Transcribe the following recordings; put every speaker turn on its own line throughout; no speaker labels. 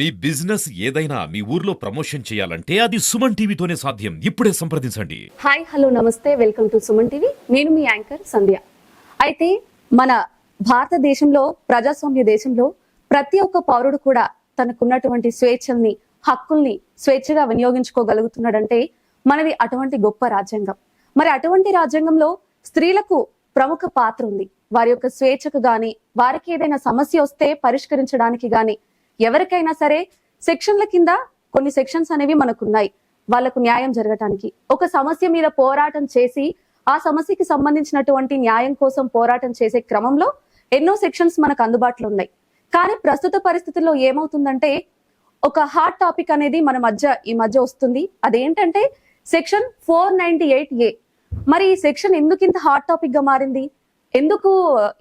మీ business ఏదైనా మీ ఊర్లో promotion చేయాలంటే అది సుమన్ టీవీతోనే సాధ్యం. ఇప్పుడే సంప్రదించండి.
హాయ్ హలో నమస్తే. Welcome to Suman TV. నేను మీ యాంకర్ సంధ్య. అయితే మన భారతదేశంలో ప్రజాస్వామ్య దేశంలో ప్రతి ఒక్క పౌరుడు కూడా తనకున్నటువంటి స్వేచ్ఛల్ని హక్కుల్ని స్వేచ్ఛగా వినియోగించుకోగలుగుతున్నాడంటే మనది అటువంటి గొప్ప రాజ్యాంగం. మరి అటువంటి రాజ్యాంగంలో స్త్రీలకు ప్రముఖ పాత్ర ఉంది. వారి యొక్క స్వేచ్ఛకు గాని వారికి ఏదైనా సమస్య వస్తే పరిష్కరించడానికి గాని ఎవరికైనా సరే సెక్షన్ల కింద కొన్ని సెక్షన్స్ అనేవి మనకున్నాయి. వాళ్ళకు న్యాయం జరగటానికి. ఒక సమస్య మీద పోరాటం చేసి ఆ సమస్యకి సంబంధించినటువంటి న్యాయం కోసం పోరాటం చేసే క్రమంలో ఎన్నో సెక్షన్స్ మనకు అందుబాటులో ఉన్నాయి. కానీ ప్రస్తుత పరిస్థితుల్లో ఏమవుతుందంటే ఒక హాట్ టాపిక్ అనేది మన మధ్య ఈ మధ్య వస్తుంది. అదేంటంటే section four ninety eight A. మరి ఈ సెక్షన్ ఎందుకు ఇంత హాట్ టాపిక్గా మారింది? ఎందుకు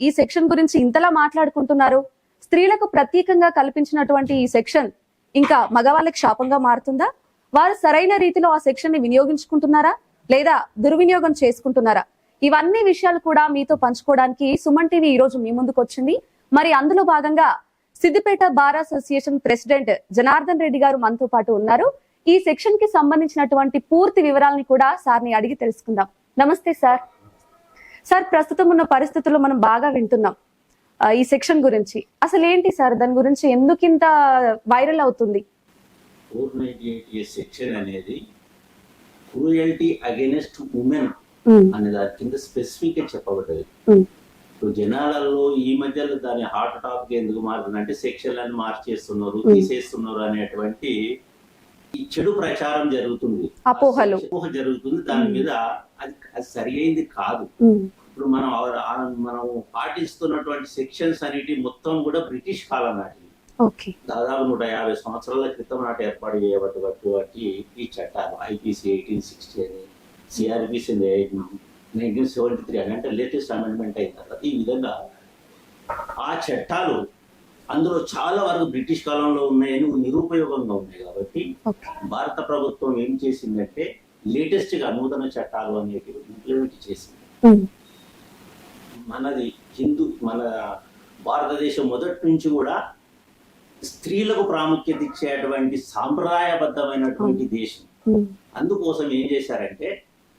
ఈ సెక్షన్ గురించి ఇంతలా మాట్లాడుకుంటున్నారు? స్త్రీలకు ప్రత్యేకంగా కల్పించినటువంటి ఈ సెక్షన్ ఇంకా మగవాళ్ళకి శాపంగా మారుతుందా? వారు సరైన రీతిలో ఆ సెక్షన్ని వినియోగించుకుంటున్నారా? లేదా దుర్వినియోగం చేసుకుంటున్నారా? ఇవన్నీ విషయాలు కూడా మీతో పంచుకోవడానికి సుమన్ టీవీ ఈ రోజు మీ ముందుకు వచ్చింది. మరి అందులో భాగంగా Siddipet bar association president Janardhan Reddy గారు మనతో పాటు ఉన్నారు. ఈ సెక్షన్కి సంబంధించినటువంటి పూర్తి వివరాలని కూడా సార్ని అడిగి తెలుసుకుందాం. నమస్తే సార్. సార్ ప్రస్తుతం ఉన్న పరిస్థితుల్లో మనం బాగా వింటున్నాం. ఈ సెక్షన్ గురించి. అసలు ఏంటి సార్? దాని గురించి ఎందుకు ఇంత వైరల్ అవుతుంది?
Four ninety eight A section అనేది క్రూయల్టీ అగేనెస్ట్ ఉమెన్
ఉమ్,
అనే దాని కింద స్పెసిఫిక్గా చెప్పబడ్డది ఇప్పుడు జనాలలో ఈ మధ్యలో దాని హాట్ టాపిక్ ఎందుకు మారుతుంది అంటే సెక్షన్లను మార్చేస్తున్నారు. తీసేస్తున్నారు అనేటువంటి ఈ చెడు ప్రచారం జరుగుతుంది. అపోహ జరుగుతుంది. దాని. మీద అది అది సరి అయింది కాదు. ఇప్పుడు మనం మనం పాటిస్తున్నటువంటి సెక్షన్స్ అనేటి మొత్తం కూడా బ్రిటిష్ కాలం నాటివి
ఓకే.
దాదాపు నూట యాభై సంవత్సరాల క్రితం నాటి ఏర్పాటు చేయబడ్డటువంటి ఈ చట్టాలు ఐపీసీ ఎయిటీన్ సిక్స్టీ అని సిఆర్పిసి నైన్టీన్ సెవెంటీ త్రీ అని అంటే లేటెస్ట్ అమెండ్మెంట్ అయిన తర్వాత ఈ విధంగా ఆ చట్టాలు అందులో చాలా వరకు బ్రిటిష్ కాలంలో ఉన్నాయని నిరుపయోగంగా ఉన్నాయి కాబట్టి భారత ప్రభుత్వం ఏం చేసిందంటే లేటెస్ట్గా నూతన చట్టాలు అనేటివి ఇంప్లిమెంట్ చేసింది. మనది హిందూ మన భారతదేశం మొదటి నుంచి కూడా స్త్రీలకు ప్రాముఖ్యత ఇచ్చేటువంటి సాంప్రదాయబద్ధమైనటువంటి దేశం.
అందుకోసం
ఏం చేశారంటే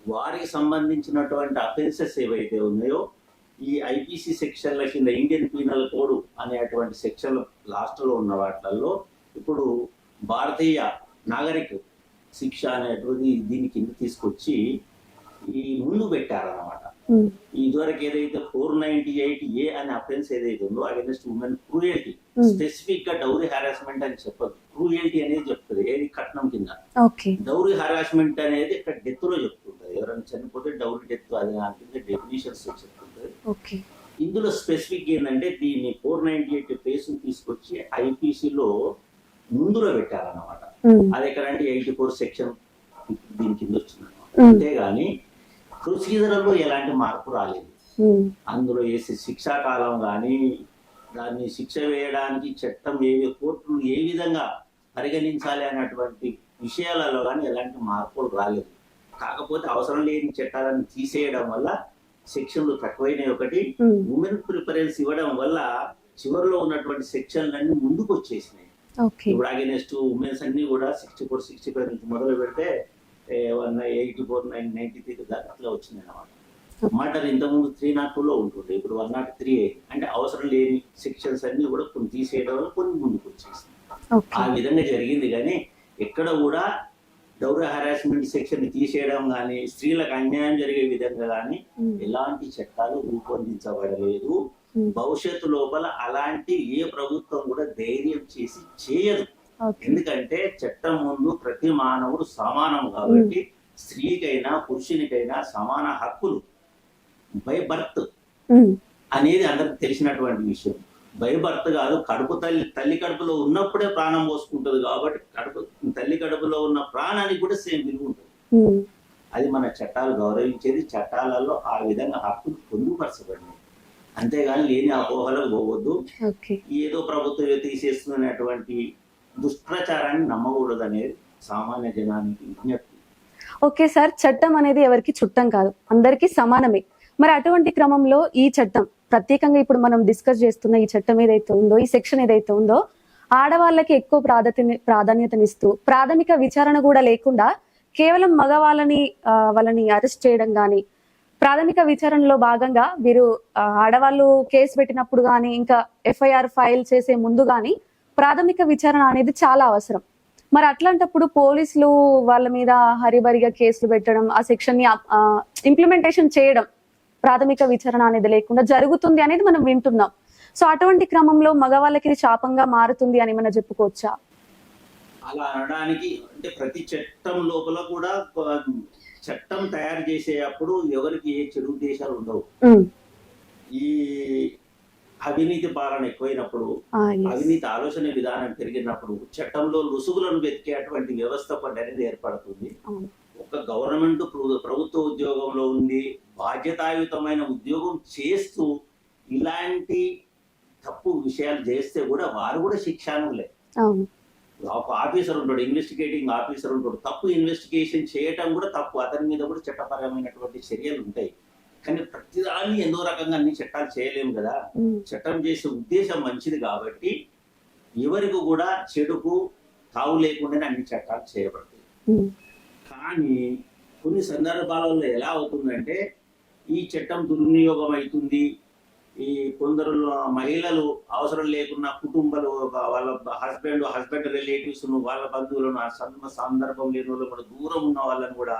వారికి సంబంధించినటువంటి అఫెన్సెస్ ఏవైతే ఉన్నాయో ఈ ఐపీసీ సెక్షన్ల కింద ఇండియన్ పీనల్ కోడ్ అనేటువంటి సెక్షన్ లాస్ట్లో ఉన్న వాటిల్లో ఇప్పుడు భారతీయ నాగరిక శిక్ష అనేటువంటి దీని కింద తీసుకొచ్చి ఈ ముందు పెట్టారన్నమాట. ఇదివరకు ఏదైతే ఫోర్ నైన్టీ ఎయిట్ ఏ అనే అఫెన్స్ ఏదైతే ఉందో అగేన్స్ట్ ఉమెన్ క్రూయల్టీ. స్పెసిఫిక్గా డౌరీ హారాస్మెంట్ అని చెప్పదు. క్రూయల్టీ అనేది చెప్తుంది ఏది కట్నం కింద. డౌరీ హరాస్మెంట్ అనేది ఇక్కడ డెత్లో చెప్తుంటది. ఎవరైనా చనిపోతే డౌరీ డెత్ అది కింద డెఫినేషన్స్ చెప్తుంటది. ఇందులో స్పెసిఫిక్ ఏంటంటే దీన్ని ఫోర్ నైన్టీ ఎయిట్ కేసు తీసుకొచ్చి ఐపీసీలో ముందులో పెట్టారన్నమాట. అది ఎక్కడంటే ఎయిటీ ఫోర్ సెక్షన్ దీని కింద వచ్చింది
ఉమ్,
ప్రొసీజర్లో ఎలాంటి మార్పు రాలేదు. అందులో వేసే శిక్షాకాలం కానీ దాన్ని శిక్ష వేయడానికి చట్టం ఏ కోర్టులు ఏ విధంగా పరిగణించాలి అనేటువంటి విషయాలలో కానీ ఎలాంటి మార్పులు రాలేదు. కాకపోతే అవసరం లేని చట్టాలను తీసేయడం వల్ల సెక్షన్లు తక్కువైనవి. ఒకటి
ఉమ్,
ఉమెన్ ప్రిఫరెన్స్ ఇవ్వడం వల్ల చివరిలో ఉన్నటువంటి సెక్షన్లన్నీ ముందుకు వచ్చేసినాయి ఇప్పుడు అగేనెస్ట్ ఉమెన్స్ అన్ని కూడా సిక్స్టీ ఫోర్ సిక్స్టీ ఫైవ్ నుంచి మొదలు పెడితే eighty four nine ninety three దాకా అట్లా వచ్చింది అనమాట మర్డర్ ఇంతకుముందు త్రీ నాట్ టూలో ఉంటుండే ఇప్పుడు వన్ నాట్ త్రీ అంటే అవసరం లేని సెక్షన్స్ అన్ని కూడా కొన్ని తీసేయడం వల్ల కొన్ని ముందుకు వచ్చేసింది ఆ విధంగా జరిగింది కానీ ఎక్కడ కూడా డౌర హరాస్మెంట్ సెక్షన్ తీసేయడం కానీ స్త్రీలకు అన్యాయం జరిగే విధంగా కానీ ఎలాంటి చట్టాలు రూపొందించబడలేదు. భవిష్యత్తు లోపల అలాంటి ఏ ప్రభుత్వం కూడా ధైర్యం చేసి చేయదు. ఎందుకంటే చట్టం ముందు ప్రతి మానవుడు సమానం కాబట్టి స్త్రీకైనా పురుషునికైనా సమాన హక్కులు. బై బర్త్ అనేది అందరికి తెలిసినటువంటి విషయం. బై బర్త్ కాదు కడుపు తల్లి తల్లి కడుపులో ఉన్నప్పుడే ప్రాణం పోసుకుంటుంది కాబట్టి కడుపు తల్లి కడుపులో ఉన్న ప్రాణానికి కూడా సేమ్ విలువ ఉంటుంది. అది మన చట్టాలు గౌరవించేది చట్టాలలో ఆ విధంగా హక్కులు పొందుపరచబడినాయి అంతేగాని లేని అపోహలకు పోవద్దు. ఏదో ప్రభుత్వం తీసేస్తున్నటువంటి దుష్ప్రచారాన్ని నమ్మకూడదు అనేది సామాన్య జనానికి విజ్ఞప్తి.
ఓకే సార్ చట్టం అనేది ఎవరికి చుట్టం కాదు అందరికీ సమానమే. మరి అటువంటి క్రమంలో ఈ చట్టం ప్రత్యేకంగా ఇప్పుడు మనం డిస్కస్ చేస్తున్న ఈ చట్టం ఏదైతే ఉందో ఈ సెక్షన్ ఏదైతే ఉందో ఆడవాళ్ళకి ఎక్కువ ప్రాధాన్యత ప్రాధాన్యతనిస్తూ ప్రాథమిక విచారణ కూడా లేకుండా కేవలం మగవాళ్ళని వాళ్ళని అరెస్ట్ చేయడం కానీ ప్రాథమిక విచారణలో భాగంగా వీరు ఆడవాళ్ళు కేసు పెట్టినప్పుడు కానీ ఇంకా ఎఫ్ఐఆర్ ఫైల్ చేసే ముందు కానీ ప్రాథమిక విచారణ అనేది చాలా అవసరం. మరి అట్లాంటప్పుడు పోలీసులు వాళ్ళ మీద హరిబరిగా కేసులు పెట్టడం ఆ సెక్షన్ని ఇంప్లిమెంటేషన్ చేయడం ప్రాథమిక విచారణ అనేది లేకుండా జరుగుతుంది అనేది మనం వింటున్నాం. సో అటువంటి క్రమంలో మగవాళ్ళకి ఇది శాపంగా మారుతుంది అని మనం చెప్పుకోవచ్చా?
అలా అనడానికి అంటే ప్రతి చట్టం లోపల కూడా చట్టం తయారు చేసేటప్పుడు ఎవరికి ఏ చెడు ఉద్దేశాలు ఉండవు. ఈ అవినీతి పాలన ఎక్కువైనప్పుడు
yes.
అవినీతి ఆలోచన విధానం పెరిగినప్పుడు చట్టంలో లుసుగులను వెతికేటువంటి వ్యవస్థ అనేది ఏర్పడుతుంది.
అవును.
ఒక గవర్నమెంట్ ప్ర- ప్రభుత్వ ఉద్యోగంలో ఉంది బాధ్యతాయుతమైన ఉద్యోగం చేస్తూ ఇలాంటి తప్పు విషయాలు చేస్తే కూడా వారు కూడా శిక్షానులే
అవును.
ఒక ఆఫీసర్ ఉంటాడు ఇన్వెస్టిగేటింగ్ ఆఫీసర్ ఉంటాడు తప్పు ఇన్వెస్టిగేషన్ చేయటం కూడా తప్పు. అతని మీద కూడా చట్టపరమైనటువంటి చర్యలు ఉంటాయి. కానీ ప్రతిదాన్ని ఎన్నో రకంగా అన్ని చట్టాలు చేయలేము కదా. చట్టం చేసే ఉద్దేశం మంచిది కాబట్టి ఎవరికి కూడా చెడుకు తావు లేకుండానే అన్ని చట్టాలు చేయబడతాయి. కానీ కొన్ని సందర్భాలలో ఎలా అవుతుందంటే ఈ చట్టం దుర్వినియోగం అవుతుంది ఈ కొందరు మహిళలు అవసరం లేకున్నా కుటుంబాలు వాళ్ళ హస్బెండ్ హస్బెండ్ రిలేటివ్స్ వాళ్ళ బంధువులను సందర్భం లేని వాళ్ళు కూడా దూరం ఉన్న వాళ్ళని కూడా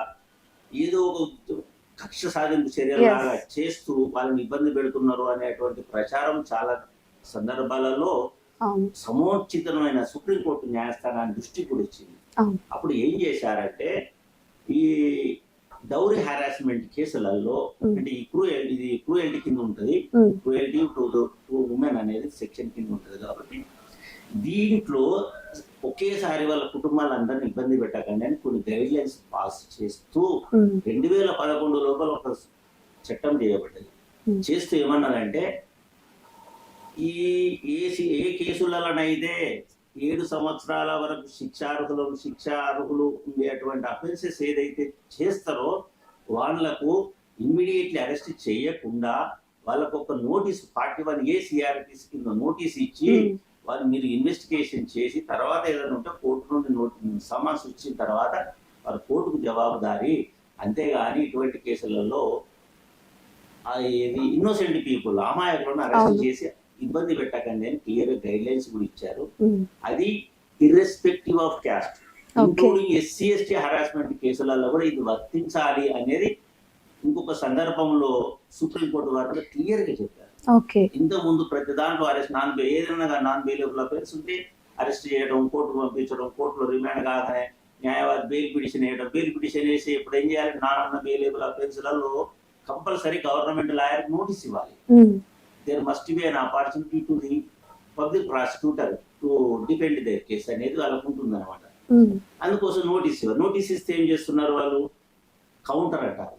ఏదో ఒక కక్ష సాధింపు చర్యలాగా చేస్తూ వాళ్ళని ఇబ్బంది పెడుతున్నారు అనేటువంటి ప్రచారం చాలా సందర్భాలలో సమోచితమైన సుప్రీంకోర్టు న్యాయస్థానాన్ని దృష్టి కూడా ఇచ్చింది అప్పుడు ఏం చేశారంటే ఈ డౌరీ హారాస్మెంట్ కేసులలో. అంటే ఈ క్రూయల్ ఇది క్రూయల్టీ కింద ఉంటుంది. క్రూయల్టీ టు టు ఉమెన్ అనేది సెక్షన్ కింద ఉంటుంది కాబట్టి దీంట్లో ఒకేసారి వాళ్ళ కుటుంబాలందరినీ ఇబ్బంది పెట్టకండి అని కొన్ని గైడ్ లైన్స్ పాస్ చేస్తూ. రెండు వేల పదకొండు లోపల ఒక చట్టం చేయబడ్డది. చేస్తూ ఏమన్నారంటే ఈ ఏ ఏ కేసులలోనైతే ఏడు సంవత్సరాల వరకు శిక్షార్హులు శిక్షార్హులు ఉండేటువంటి అఫెన్సెస్ ఏదైతే చేస్తారో వాళ్ళకు ఇమ్మీడియట్లీ అరెస్ట్ చేయకుండా వాళ్ళకు ఒక నోటీస్ ఫార్టీ వన్ ఏ సిఆర్టీస్ కింద నోటీస్ ఇచ్చి వాళ్ళు మీరు ఇన్వెస్టిగేషన్ చేసి తర్వాత ఏదైనా ఉంటే కోర్టు నుండి నోటి సమన్స్ వచ్చిన తర్వాత వారు కోర్టుకు జవాబుదారి అంతేగాని ఇటువంటి కేసులలో ఇన్నోసెంట్ పీపుల్ అమాయకులను అరెస్ట్. చేసి ఇబ్బంది పెట్టకండి అని క్లియర్ గైడ్ లైన్స్ కూడా ఇచ్చారు. అది irrespective of caste. Including SC ST harassment కేసులలో కూడా ఇది వర్తించాలి అనేది ఇంకొక సందర్భంలో సుప్రీంకోర్టు వారు క్లియర్గా చెప్పారు ఇంత ముందు ప్రతి దాంట్లో అరెస్ట్ నాన్ బే ఏదైనా నాన్ బెయిలబుల్ అఫేర్స్ ఉంటే అరెస్ట్ చేయడం కోర్టు పంపించడం కోర్టులో రిమాండ్ కాగానే న్యాయవాది బెయిల్ పిటిషన్ వేయడం. బెయిల్ పిటిషన్ వేసి ఇప్పుడు ఏం చేయాలి? నాన్ బెయిలబుల్ అఫెన్స్లలో కంపల్సరీ గవర్నమెంట్ లాయర్ నోటీస్ ఇవ్వాలి. There must be an opportunity to the public prosecutor to defend their case అనేది వాళ్ళకు ఉంటుంది అనమాట
ఉమ్.
అందుకోసం నోటీస్ ఇవ్వరు నోటీస్ ఇస్తే ఏం చేస్తున్నారు వాళ్ళు? కౌంటర్ అంటారు.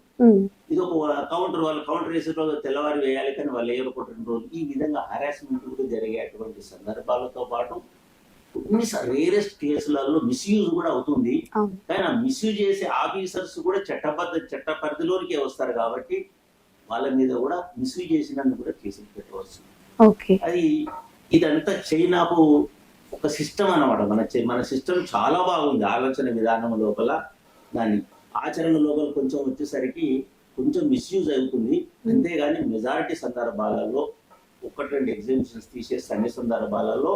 ఇది
ఒక కౌంటర్ వాళ్ళు కౌంటర్ వేసే రోజు తెల్లవారు వేయాలి కానీ వాళ్ళు ఏరుకుంటున్న రోజు. ఈ విధంగా హరాస్మెంట్ కూడా జరిగేటువంటి సందర్భాలతో పాటు కొన్ని రేరెస్ట్ కేసులలో మిస్యూజ్ కూడా అవుతుంది. కానీ ఆ మిస్యూజ్ చేసే ఆఫీసర్స్ కూడా చట్టబద్ధ చట్ట పరిధిలోనికే వస్తారు కాబట్టి వాళ్ళ మీద కూడా మిస్యూజ్ చేసినందుకు కూడా కేసులు పెట్టవచ్చు. అది ఇదంతా చైనాకు ఒక సిస్టమ్ అన్నమాట. మన మన సిస్టమ్ చాలా బాగుంది. ఆలోచన విధానం లోపల దాని ఆచరణ లోపల కొంచెం వచ్చేసరికి కొంచెం మిస్యూజ్ అవుతుంది. అంతేగాని మెజారిటీ సందర్భాలలో ఒకటి రెండు ఎగ్జామిషన్స్ తీసేసి అన్ని సందర్భాలలో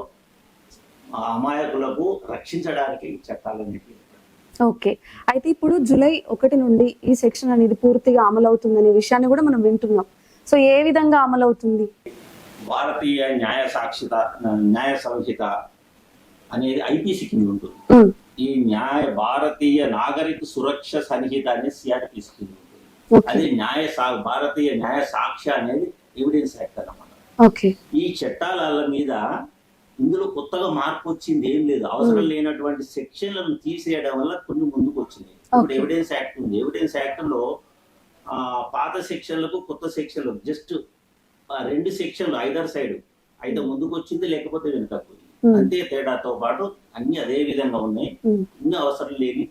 అమాయకులకు రక్షించడానికి చట్టాలన్నిటి
ఓకే. అయితే ఇప్పుడు జూలై ఒకటి నుండి ఈ సెక్షన్ అనేది పూర్తిగా అమలు అవుతుందనే విషయాన్ని కూడా మనం వింటున్నాం. సో ఏ విధంగా అమలు అవుతుంది
భారతీయ న్యాయ సాక్షిత న్యాయ సంహిత అనేది ఐపీసీ కింద ఉంటుంది. ఈ న్యాయ భారతీయ నాగరిక సురక్ష సన్నిహిత అనేది సిఆర్పిసి కింద ఉంటుంది
ఓకే.
అది న్యాయ సా భారతీయ న్యాయ సాక్ష్య అనేది ఎవిడెన్స్ యాక్ట్ అన్నమాట ఈ చట్టాల మీద ఇందులో కొత్తగా మార్పు వచ్చింది ఏం లేదు. అవసరం లేనటువంటి సెక్షన్లను తీసేయడం వల్ల కొన్ని ముందుకు వచ్చింది ఇప్పుడు. ఎవిడెన్స్ యాక్ట్ ఉంది. ఎవిడెన్స్ యాక్ట్లో ఆ, పాత సెక్షన్లకు కొత్త సెక్షన్లు జస్ట్ రెండు సెక్షన్లు ఐదర్ సైడ్. అయితే ముందుకు వచ్చింది లేకపోతే
ఉమ్.
అంతే తేడాతో పాటు అన్ని అదే విధంగా ఉన్నాయి. ఇన్ని అవసరం లేని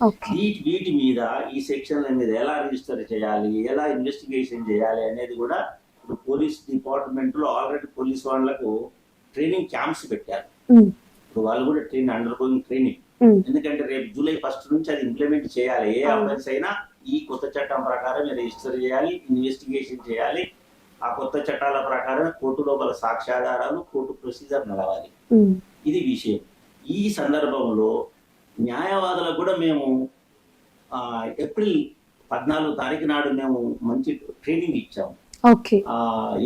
ఓకే.
వీటి మీద ఈ సెక్షన్ల మీద ఎలా రిజిస్టర్ చేయాలి ఎలా ఇన్వెస్టిగేషన్ చేయాలి అనేది కూడా ఇప్పుడు పోలీస్ డిపార్ట్మెంట్లో ఆల్రెడీ పోలీస్ వాళ్ళకు ట్రైనింగ్ క్యాంప్స్ పెట్టారు. ఇప్పుడు వాళ్ళు కూడా ట్రైన్ అండర్ గోయింగ్ ట్రైనింగ్ ఎందుకంటే రేపు జూలై ఫస్ట్ నుంచి అది ఇంప్లిమెంట్ చేయాలి. ఏ. అఫెన్స్ అయినా ఈ కొత్త చట్టం ప్రకారం రిజిస్టర్ చేయాలి ఇన్వెస్టిగేషన్ చేయాలి ఆ కొత్త చట్టాల ప్రకారం కోర్టు లోపల సాక్ష్యాధారాలు కోర్టు ప్రొసీజర్ నడవాలి. ఇది విషయం. ఈ సందర్భంలో న్యాయవాదులకు కూడా మేము ఏప్రిల్ పద్నాలుగు తారీఖు నాడు మేము మంచి ట్రైనింగ్ ఇచ్చాము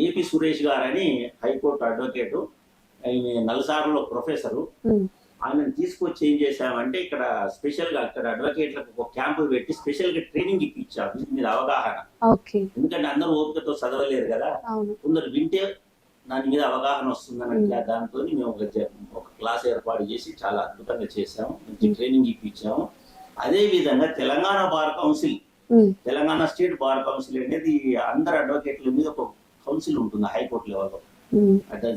ఏపీ సురేష్ గారని హైకోర్టు అడ్వకేటు ఆయన నల్సార్లో ప్రొఫెసరు. ఆయనను తీసుకొచ్చి ఏం చేశామంటే ఇక్కడ స్పెషల్గా ఇక్కడ అడ్వకేట్లకు ఒక క్యాంపు పెట్టి స్పెషల్గా ట్రైనింగ్ ఇప్పించాం. దీని మీద అవగాహన. ఎందుకంటే అందరూ ఓపికతో చదవలేరు కదా. కొందరు వింటే దాని మీద అవగాహన వస్తుందన్నట్ల దాంతో మేము ఒక ఒక క్లాస్ ఏర్పాటు చేసి చాలా అద్భుతంగా చేసాము మంచి ట్రైనింగ్ ఇప్పించాము. అదే విధంగా Telangana bar council Telangana state bar council అనేది అందరు అడ్వకేట్ల మీద ఒక కౌన్సిల్ ఉంటుంది హైకోర్టు లెవెల్లో.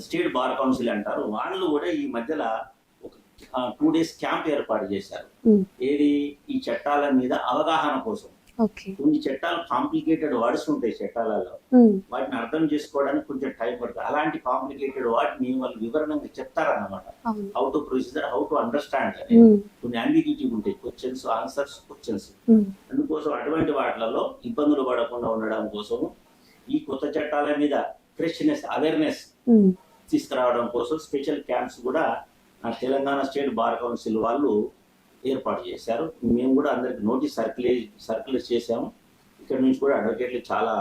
స్టేట్ బార్ కౌన్సిల్ అంటారు. వాళ్ళు కూడా ఈ మధ్యలో టూ డేస్ క్యాంప్ ఏర్పాటు చేశారు. ఏది? ఈ చట్టాల మీద అవగాహన కోసం. కొన్ని చట్టాలు కాంప్లికేటెడ్ వర్డ్స్ ఉంటాయి చట్టాలలో. వాటిని అర్థం చేసుకోవడానికి కొంచెం టైం పడుతుంది. అలాంటి కాంప్లికేటెడ్ వాటిని వాళ్ళు వివరణంగా చెప్తారన్నమాట. How to procedure how to understand కొన్ని అంబిగ్యూటీ ఉంటాయి. క్వశ్చన్స్ ఆన్సర్స్ క్వశ్చన్స్ అందుకోసం అటువంటి వాటిలలో ఇబ్బందులు పడకుండా ఉండడం కోసము ఈ కొత్త చట్టాల మీద ఫ్రెష్నెస్ అవేర్నెస్ తీసుకురావడం కోసం స్పెషల్ క్యాంప్స్ కూడా తెలంగాణ స్టేట్ బార్ కౌన్సిల్ వాళ్ళు ఏర్పాటు చేశారు. మేము కూడా అందరికి నోటీస్ సర్క్యులే సర్క్యులేట్ చేశాము. ఇక్కడ నుంచి కూడా అడ్వకేట్లు చాలా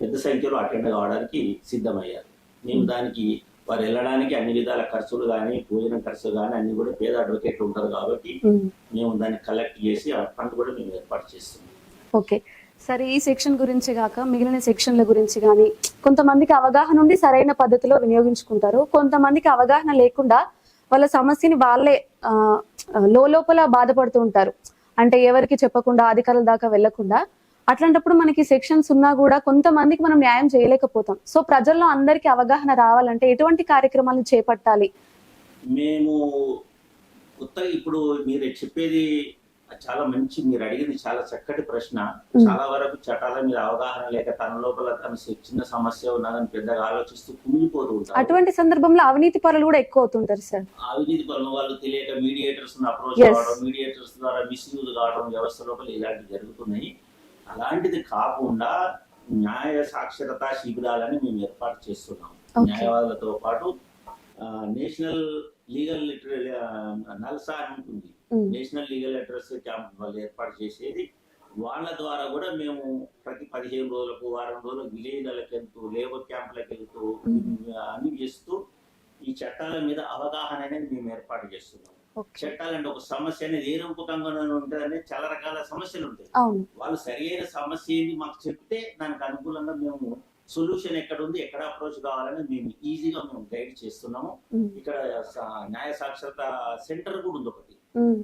పెద్ద సంఖ్యలో అటెండ్ కావడానికి సిద్ధమయ్యారు. మేము దానికి వారు వెళ్ళడానికి అన్ని విధాల ఖర్చులు కానీ భోజనం ఖర్చులు కానీ అన్ని కూడా పేద అడ్వకేట్లు ఉంటారు కాబట్టి. మేము దాన్ని కలెక్ట్ చేసి ఆ ఫండ్ కూడా మేము ఏర్పాటు చేస్తున్నాం.
ఓకే. సరే ఈ సెక్షన్ గురించి కాక మిగిలిన సెక్షన్ల గురించి కానీ కొంతమందికి అవగాహన ఉండి సరైన పద్ధతిలో వినియోగించుకుంటారు. కొంతమందికి అవగాహన లేకుండా వాళ్ళ సమస్యని వాళ్ళే ఆ, లోపల బాధపడుతూ ఉంటారు. అంటే ఎవరికి చెప్పకుండా అధికారుల దాకా వెళ్ళకుండా అట్లాంటప్పుడు మనకి సెక్షన్స్ ఉన్నా కూడా కొంతమందికి మనం న్యాయం చేయలేకపోతాం. సో ప్రజల్లో అందరికీ అవగాహన రావాలంటే ఎటువంటి కార్యక్రమాలను చేపట్టాలి?
మేము కొత్త ఇప్పుడు మీరు చెప్పేది చాలా మంచి మీరు అడిగింది చాలా చక్కటి ప్రశ్న. చాలా వరకు చట్టాల మీద అవగాహన లేక తన లోపల తన చిన్న సమస్య ఉన్నదని పెద్దగా ఆలోచిస్తూ కుమిలిపోతూ ఉంటారు
అటువంటి సందర్భంలో అవినీతి పరులు కూడా ఎక్కువ అవుతుంటారు సార్
అవినీతి పనులు వాళ్ళు తెలియక మీడియేటర్స్ అప్రోచ్. కావడం మీడియేటర్స్ ద్వారా మిస్యూజ్ కావడం వ్యవస్థ లోపల ఇలాంటివి జరుగుతున్నాయి అలాంటిది కాకుండా న్యాయ సాక్షరతా శిబిరాలని మేము ఏర్పాటు చేస్తున్నాం. న్యాయవాదులతో పాటు నేషనల్ లీగల్ లిటరీ నల్సా అని ఉంటుంది నేషనల్ లీగల్ లిటరసీ క్యాంప్ వాళ్ళు ఏర్పాటు చేసేది. వాళ్ళ ద్వారా కూడా మేము ప్రతి పదిహేను రోజులకు వారం రోజులకు విలేజ్లకు వెళ్తూ లేబర్ క్యాంపులకు వెళ్తూ అన్ని చేస్తూ ఈ చట్టాల మీద అవగాహన అనేది మేము ఏర్పాటు చేస్తున్నాం.
ఓకే.
చట్టాలు అంటే ఒక సమస్య అనేది ఏ రూపకంగా ఉంటుందనే చాలా రకాల సమస్యలు ఉంటాయి. వాళ్ళు సరి అయిన సమస్య ఏంటి మాకు చెప్తే దానికి అనుకూలంగా మేము సొల్యూషన్ ఎక్కడ ఉంది ఎక్కడ అప్రోచ్ కావాలని మేము ఈజీగా మేము గైడ్ చేస్తున్నాము. ఇక్కడ న్యాయ సాక్షరత సెంటర్ కూడా ఉంది ఒకటి.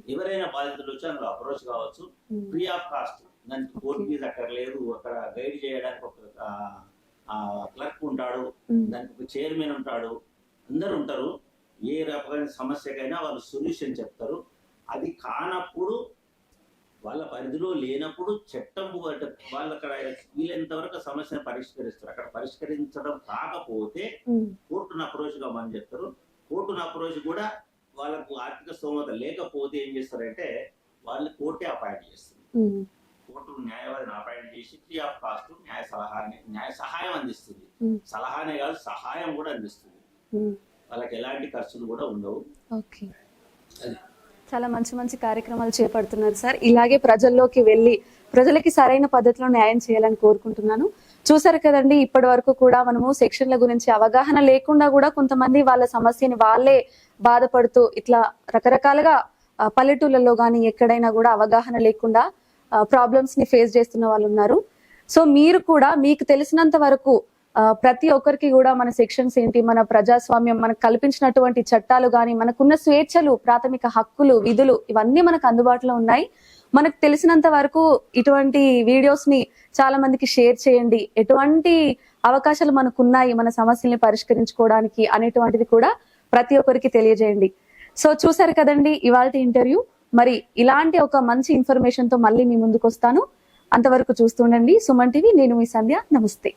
ఎవరైనా బాధితులు వచ్చి అందులో అప్రోచ్ కావచ్చు. ఫ్రీ ఆఫ్ కాస్ట్ దానికి కోర్టు. ఫీజు అక్కడ లేదు. అక్కడ గైడ్ చేయడానికి ఒక క్లర్క్ ఉంటాడు. దానికి ఒక చైర్మన్ ఉంటాడు. అందరు ఉంటారు. ఏ రకమైన సమస్యకైనా వాళ్ళు సొల్యూషన్ చెప్తారు. అది కానప్పుడు వాళ్ళ పరిధిలో లేనప్పుడు చట్టం వాళ్ళు అక్కడ వీలైనంత వరకు సమస్యను పరిష్కరిస్తారు. అక్కడ పరిష్కరించడం కాకపోతే కోర్టును అప్రోచ్ కామని చెప్తారు. కోర్టును అప్రోచ్ కూడా వాళ్ళకు ఆర్థిక స్తోమత లేకపోతే ఏం చేస్తారంటే వాళ్ళు కోర్టే అపాయింట్ చేస్తుంది కోర్టు న్యాయవాదిని అపాయింట్ చేసి ఫ్రీ ఆఫ్ కాస్ట్ న్యాయ సలహాని న్యాయ సహాయం అందిస్తుంది. సలహానే కాదు సహాయం కూడా అందిస్తుంది. వాళ్ళకి ఎలాంటి ఖర్చులు కూడా ఉండవు.
చాలా మంచి మంచి కార్యక్రమాలు చేపడుతున్నారు సార్. ఇలాగే ప్రజల్లోకి వెళ్ళి ప్రజలకి సరైన పద్ధతిలో న్యాయం చేయాలని కోరుకుంటున్నాను. చూసారు కదండి ఇప్పటి వరకు కూడా మనము సెక్షన్ల గురించి అవగాహన లేకుండా కూడా కొంతమంది వాళ్ళ సమస్యని వాళ్ళే బాధపడుతూ ఇట్లా రకరకాలుగా పల్లెటూళ్ళలో కానీ ఎక్కడైనా కూడా అవగాహన లేకుండా ప్రాబ్లమ్స్ని ఫేస్ చేస్తున్న వాళ్ళు ఉన్నారు. సో మీరు కూడా మీకు తెలిసినంత వరకు ప్రతి ఒక్కరికి కూడా మన సెక్షన్స్ ఏంటి మన ప్రజాస్వామ్యం మనకు కల్పించినటువంటి చట్టాలు కానీ మనకున్న స్వేచ్ఛలు ప్రాథమిక హక్కులు విధులు ఇవన్నీ మనకు అందుబాటులో ఉన్నాయి. మనకు తెలిసినంత వరకు ఇటువంటి వీడియోస్ని చాలా మందికి షేర్ చేయండి. ఎటువంటి అవకాశాలు మనకు ఉన్నాయి మన సమస్యల్ని పరిష్కరించుకోవడానికి అనేటువంటిది కూడా ప్రతి ఒక్కరికి తెలియజేయండి. సో చూసారు కదండి ఇవాళ ఇంటర్వ్యూ మరి ఇలాంటి ఒక మంచి ఇన్ఫర్మేషన్తో మళ్ళీ మీ ముందుకు వస్తాను అంతవరకు చూస్తుండండి సుమన్ టీవీ నేను మీ సంధ్య. నమస్తే.